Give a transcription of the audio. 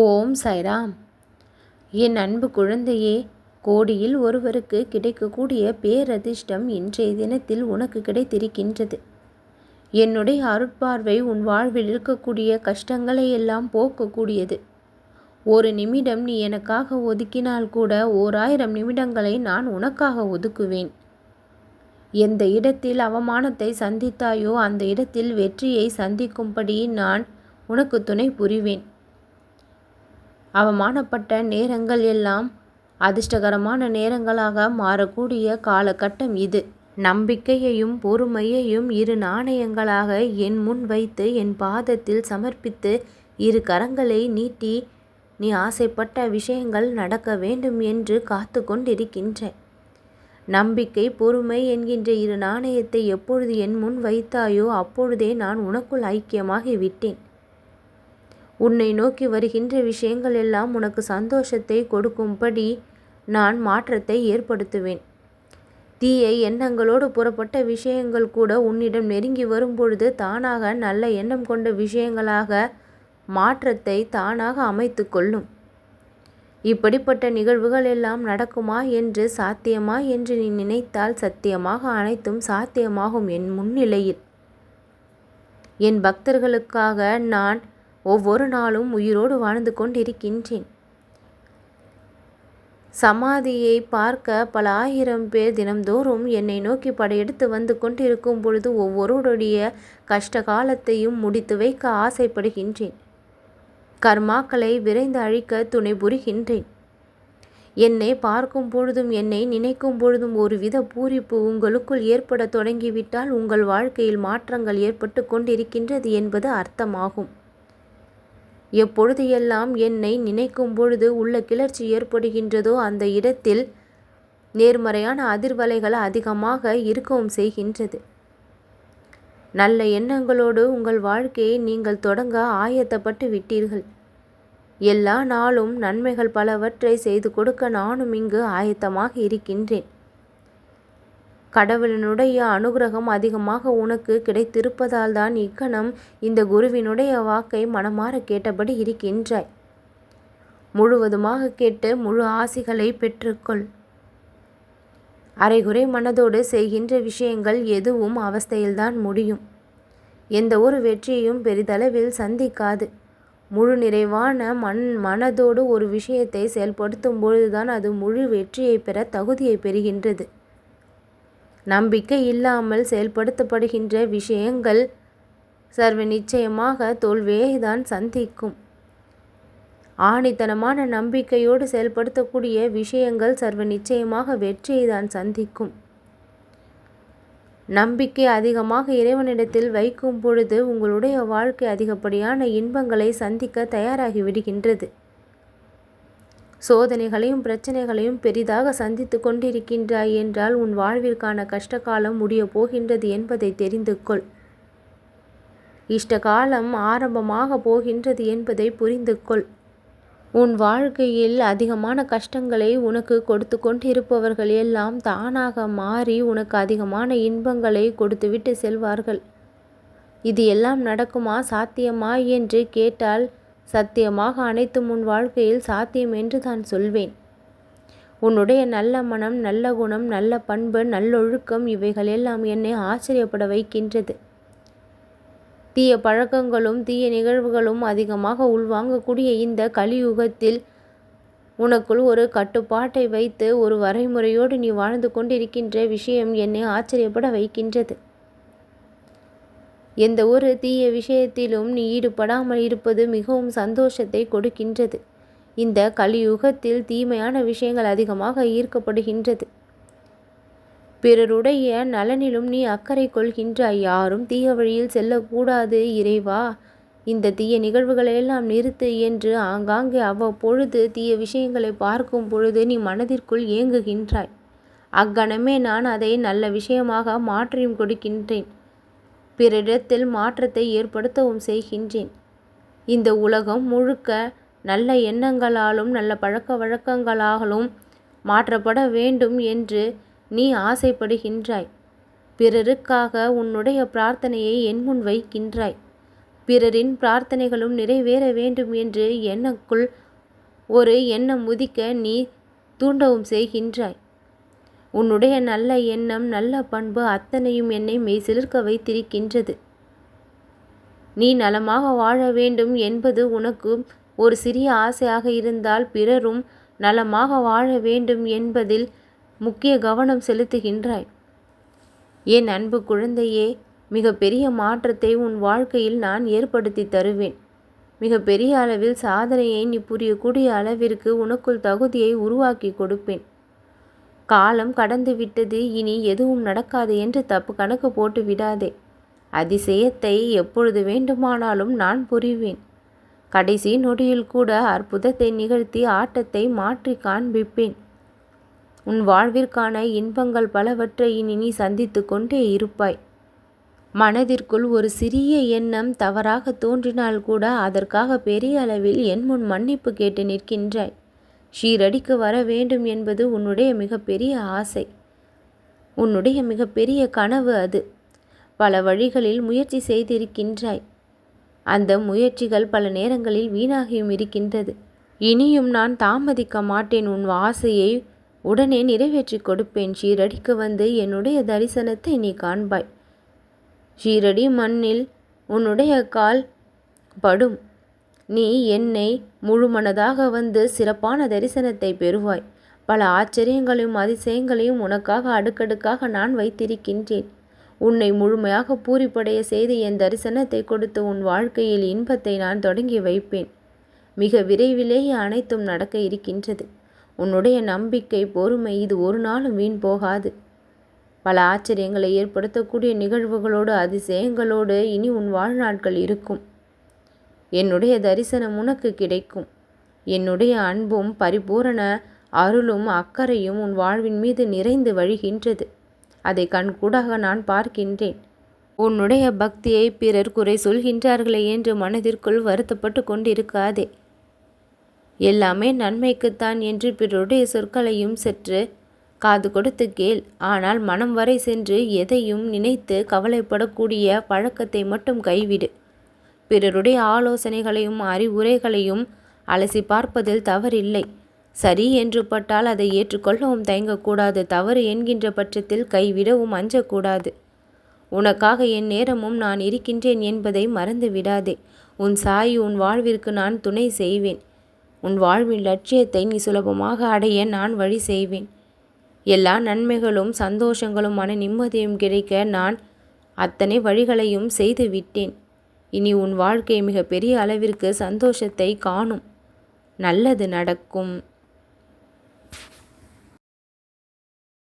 ஓம் சைராம். என் அன்பு குழந்தையே கோடியில் ஒருவருக்கு கிடைக்கக்கூடிய பேரதிர்ஷ்டம் இன்றைய தினத்தில் உனக்கு கிடைத்திருக்கின்றது. என்னுடைய அருட்பார்வை உன் வாழ்வில் இருக்கக்கூடிய கஷ்டங்களை எல்லாம் போக்கக்கூடியது. ஒரு நிமிடம் நீ எனக்காக ஒதுக்கினால் கூட ஓர் ஆயிரம் நிமிடங்களை நான் உனக்காக ஒதுக்குவேன். எந்த இடத்தில் அவமானத்தை சந்தித்தாயோ அந்த இடத்தில் வெற்றியை சந்திக்கும்படி நான் உனக்கு துணை புரிவேன். அவமானப்பட்ட நேரங்கள் எல்லாம் அதிர்ஷ்டகரமான நேரங்களாக மாறக்கூடிய காலகட்டம் இது. நம்பிக்கையையும் பொறுமையையும் இரு நாணயங்களாக என் முன் வைத்து என் பாதத்தில் சமர்ப்பித்து இரு கரங்களை நீட்டி நீ ஆசைப்பட்ட விஷயங்கள் நடக்க வேண்டும் என்று காத்து கொண்டிருக்கின்றேன். நம்பிக்கை பொறுமை என்கின்ற இரு நாணயத்தை எப்பொழுது என் முன் வைத்தாயோ அப்பொழுதே நான் உனக்குள் ஐக்கியமாகி விட்டேன் உன்னை நோக்கி வருகின்ற விஷயங்கள் எல்லாம் உனக்கு சந்தோஷத்தை கொடுக்கும்படி நான் மாற்றத்தை ஏற்படுத்துவேன். தீய எண்ணங்களோடு புறப்பட்ட விஷயங்கள் கூட உன்னிடம் நெருங்கி வரும்பொழுது தானாக நல்ல எண்ணம் கொண்ட விஷயங்களாக மாற்றத்தை தானாக அமைத்து கொள்ளும். இப்படிப்பட்ட நிகழ்வுகள் எல்லாம் நடக்குமா என்று சாத்தியமா என்று நீ நினைத்தால் சத்தியமாக அனைத்தும் சாத்தியமாகும் என் முன்னிலையில். என் பக்தர்களுக்காக நான் ஒவ்வொரு நாளும் உயிரோடு வாழ்ந்து கொண்டிருக்கின்றேன். சமாதியை பார்க்க பல ஆயிரம் பேர் தினம்தோறும் என்னை நோக்கி படையெடுத்து வந்து கொண்டிருக்கும் பொழுது ஒவ்வொருடைய கஷ்ட காலத்தையும் முடித்து வைக்க ஆசைப்படுகின்றேன். கர்மாக்களை விரைந்து அழிக்க துணை புரிகின்றேன் என்னை பார்க்கும் பொழுதும் என்னை நினைக்கும் பொழுதும் ஒருவித பூரிப்பு உங்களுக்குள் ஏற்பட தொடங்கிவிட்டால் உங்கள் வாழ்க்கையில் மாற்றங்கள் ஏற்பட்டு கொண்டிருக்கின்றது என்பது அர்த்தமாகும். எப்பொழுது எல்லாம் என்னை நினைக்கும் பொழுது உள்ள கிளர்ச்சி ஏற்படுகின்றதோ அந்த இடத்தில் நேர்மறையான அதிர்வலைகள் அதிகமாக இருக்கவும் செய்கின்றது. நல்ல எண்ணங்களோடு உங்கள் வாழ்க்கையை நீங்கள் தொடங்க ஆயத்தப்பட்டு விட்டீர்கள். எல்லா நாளும் நன்மைகள் பலவற்றை செய்து கொடுக்க நானும் இங்கு ஆயத்தமாக இருக்கின்றேன். கடவுளினுடைய அனுகிரகம் அதிகமாக உனக்கு கிடைத்திருப்பதால் தான் இக்கணம் இந்த குருவினுடைய வாக்கை மனமாற கேட்டபடி இருக்கின்றாய். முழுவதுமாக கேட்டு முழு ஆசிகளை பெற்றுக்கொள். அரைகுறை மனதோடு செய்கின்ற விஷயங்கள் எதுவும் அவஸ்தையில்தான் முடியும். எந்த ஒரு வெற்றியையும் பெரிதளவில் சந்திக்காது. முழு நிறைவான மண் மனதோடு ஒரு விஷயத்தை செயல்படுத்தும் பொழுதுதான் அது முழு வெற்றியை பெற தகுதியை பெறுகின்றது. நம்பிக்கை இல்லாமல் செயல்படுத்தப்படுகின்ற விஷயங்கள் சர்வ நிச்சயமாக தோல்வியை தான் சந்திக்கும். ஆணித்தனமான நம்பிக்கையோடு செயல்படுத்தக்கூடிய விஷயங்கள் சர்வ நிச்சயமாக வெற்றியை தான் சந்திக்கும். நம்பிக்கை அதிகமாக இறைவனிடத்தில் வைக்கும் பொழுது உங்களுடைய வாழ்க்கை அதிகப்படியான இன்பங்களை சந்திக்க தயாராகி விடுகின்றது. சோதனைகளையும் பிரச்சனைகளையும் பெரிதாக சந்தித்து கொண்டிருக்கின்றாய் என்றால் உன் வாழ்விற்கான கஷ்டகாலம் முடியப் போகின்றது என்பதை தெரிந்து கொள். இஷ்டகாலம் ஆரம்பமாக போகின்றது என்பதை புரிந்து கொள். உன் வாழ்க்கையில் அதிகமான கஷ்டங்களை உனக்கு கொடுத்து கொண்டிருப்பவர்கள் எல்லாம் தானாக மாறி உனக்கு அதிகமான இன்பங்களை கொடுத்துவிட்டு செல்வார்கள். இது எல்லாம் நடக்குமா சாத்தியமா என்று கேட்டால் சத்தியமாக அனைத்தும் உன் வாழ்க்கையில் சாத்தியம் என்று தான் சொல்வேன். உன்னுடைய நல்ல மனம் நல்ல குணம் நல்ல பண்பு நல்லொழுக்கம் இவைகள் எல்லாம் என்னை ஆச்சரியப்பட வைக்கின்றது. தீய பழக்கங்களும் தீய நிகழ்வுகளும் அதிகமாக உள்வாங்கக்கூடிய இந்த கலியுகத்தில் உனக்குள் ஒரு கட்டுப்பாட்டை வைத்து ஒரு வரைமுறையோடு நீ வாழ்ந்து கொண்டிருக்கின்ற விஷயம் என்னை ஆச்சரியப்பட வைக்கின்றது. எந்த ஒரு தீய விஷயத்திலும் நீ ஈடுபடாமல் இருப்பது மிகவும் சந்தோஷத்தை கொடுக்கின்றது. இந்த கலியுகத்தில் தீமையான விஷயங்கள் அதிகமாக ஈர்க்கப்படுகின்றது. பிறருடைய நலனிலும் நீ அக்கறை கொள்கின்றாய். யாரும் தீய வழியில் செல்லக்கூடாது இறைவா. இந்த தீய நிகழ்வுகளையெல்லாம் நிறுத்து என்று ஆங்காங்கே அவ்வப்பொழுது தீய விஷயங்களை பார்க்கும் பொழுது நீ மனதிற்குள் ஏங்குகின்றாய். அக்கணமே நான் அதை நல்ல விஷயமாக மாற்றியும் கொடுக்கின்றேன். பிறரிடத்தில் மாற்றத்தை ஏற்படுத்தவும் செய்கின்றேன். இந்த உலகம் முழுக்க நல்ல எண்ணங்களாலும் நல்ல பழக்க வழக்கங்களாலும் மாற்றப்பட வேண்டும் என்று நீ ஆசைப்படுகின்றாய். பிறருக்காக உன்னுடைய பிரார்த்தனையை என் முன் வைக்கின்றாய். பிறரின் பிரார்த்தனைகளும் நிறைவேற வேண்டும் என்று எனக்குள் ஒரு எண்ணம் உதிக்க நீ தூண்டவும் செய்கின்றாய். உன்னுடைய நல்ல எண்ணம் நல்ல பண்பு அத்தனையும் என்னை மெய்சிலிர்க்க வைத்திருக்கின்றது. நீ நலமாக வாழ வேண்டும் என்பது உனக்கு ஒரு சிறிய ஆசையாக இருந்தால் பிறரும் நலமாக வாழ வேண்டும் என்பதில் முக்கிய கவனம் செலுத்துகின்றாய். என் அன்பு குழந்தையே மிகப்பெரிய மாற்றத்தை உன் வாழ்க்கையில் நான் ஏற்படுத்தி தருவேன். மிகப்பெரிய அளவில் சாதனையை நீ புரியக்கூடிய அளவிற்கு உனக்குள் தகுதியை உருவாக்கி கொடுப்பேன். காலம் கடந்து விட்டது இனி எதுவும் நடக்காது என்று தப்பு கணக்கு போட்டு விடாதே. அதிசயத்தை எப்பொழுது வேண்டுமானாலும் நான் புரிவேன். கடைசி நொடியில் கூட அற்புதத்தை நிகழ்த்தி ஆட்டத்தை மாற்றி காண்பிப்பேன். உன் வாழ்விற்கான இன்பங்கள் பலவற்றை இனி நீ சந்தித்து கொண்டே இருப்பாய். மனதிற்குள் ஒரு சிறிய எண்ணம் தவறாக தோன்றினால் கூட அதற்காக பெரிய அளவில் என் முன் மன்னிப்பு கேட்டு நிற்கின்றாய். ஷீரடிக்கு வர வேண்டும் என்பது உன்னுடைய மிகப்பெரிய ஆசை. உன்னுடைய மிகப்பெரிய கனவு அது. பல வழிகளில் முயற்சி செய்திருக்கின்றாய். அந்த முயற்சிகள் பல நேரங்களில் வீணாகியும் இருக்கின்றது. இனியும் நான் தாமதிக்க மாட்டேன். உன் ஆசையை உடனே நிறைவேற்றி கொடுப்பேன். ஷீரடிக்கு வந்து என்னுடைய தரிசனத்தை நீ காண்பாய். ஷீரடி மண்ணில் உன்னுடைய கால் படும். நீ என்னை முழுமனதாக வந்து சிறப்பான தரிசனத்தை பெறுவாய். பல ஆச்சரியங்களையும் அதிசயங்களையும் உனக்காக அடுக்கடுக்காக நான் வைத்திருக்கின்றேன். உன்னை முழுமையாக பூரிப்படைய செய்து என் தரிசனத்தை கொடுத்து உன் வாழ்க்கையில் இன்பத்தை நான் தொடங்கி வைப்பேன். மிக விரைவிலேயே அனைத்தும் நடக்க இருக்கின்றது. உன்னுடைய நம்பிக்கை பொறுமை இது ஒரு நாளும் வீண் போகாது. பல ஆச்சரியங்களை ஏற்படுத்தக்கூடிய நிகழ்வுகளோடு அதிசயங்களோடு இனி உன் வாழ்நாட்கள் இருக்கும். என்னுடைய தரிசனம் உனக்கு கிடைக்கும். என்னுடைய அன்பும் பரிபூரண அருளும் அக்கறையும் உன் வாழ்வின் மீது நிறைந்து வழிகின்றது. அதை கண்கூடாக நான் பார்க்கின்றேன். உன்னுடைய பக்தியை பிறர் குறை சொல்கின்றார்களே என்று மனதிற்குள் வருத்தப்பட்டு கொண்டிருக்காதே. எல்லாமே நன்மைக்குத்தான் என்று பிறருடைய சொற்களையும் சற்று காது கொடுத்து கேள். ஆனால் மனம் வரை சென்று எதையும் நினைத்து கவலைப்படக்கூடிய பழக்கத்தை மட்டும் கைவிடு. பிறருடைய ஆலோசனைகளையும் அறிவுரைகளையும் அலசி பார்ப்பதில் தவறில்லை. சரி என்று பட்டால் அதை ஏற்றுக்கொள்ளவும் தயங்கக்கூடாது. தவறு என்கின்ற பட்சத்தில் கைவிடவும் அஞ்சக்கூடாது. உனக்காக என் நேரமும் நான் இருக்கின்றேன் என்பதை மறந்து விடாதே. உன் சாய் உன் வாழ்விற்கு நான் துணை செய்வேன். உன் வாழ்வின் லட்சியத்தை நீ சுலபமாக அடைய நான் வழி செய்வேன். எல்லா நன்மைகளும் சந்தோஷங்களும் மன நிம்மதியும் கிடைக்க நான் அத்தனை வழிகளையும் செய்து விட்டேன் இனி உன் வாழ்க்கை மிகப்பெரிய அளவிற்கு சந்தோஷத்தை காணும். நல்லது நடக்கும்.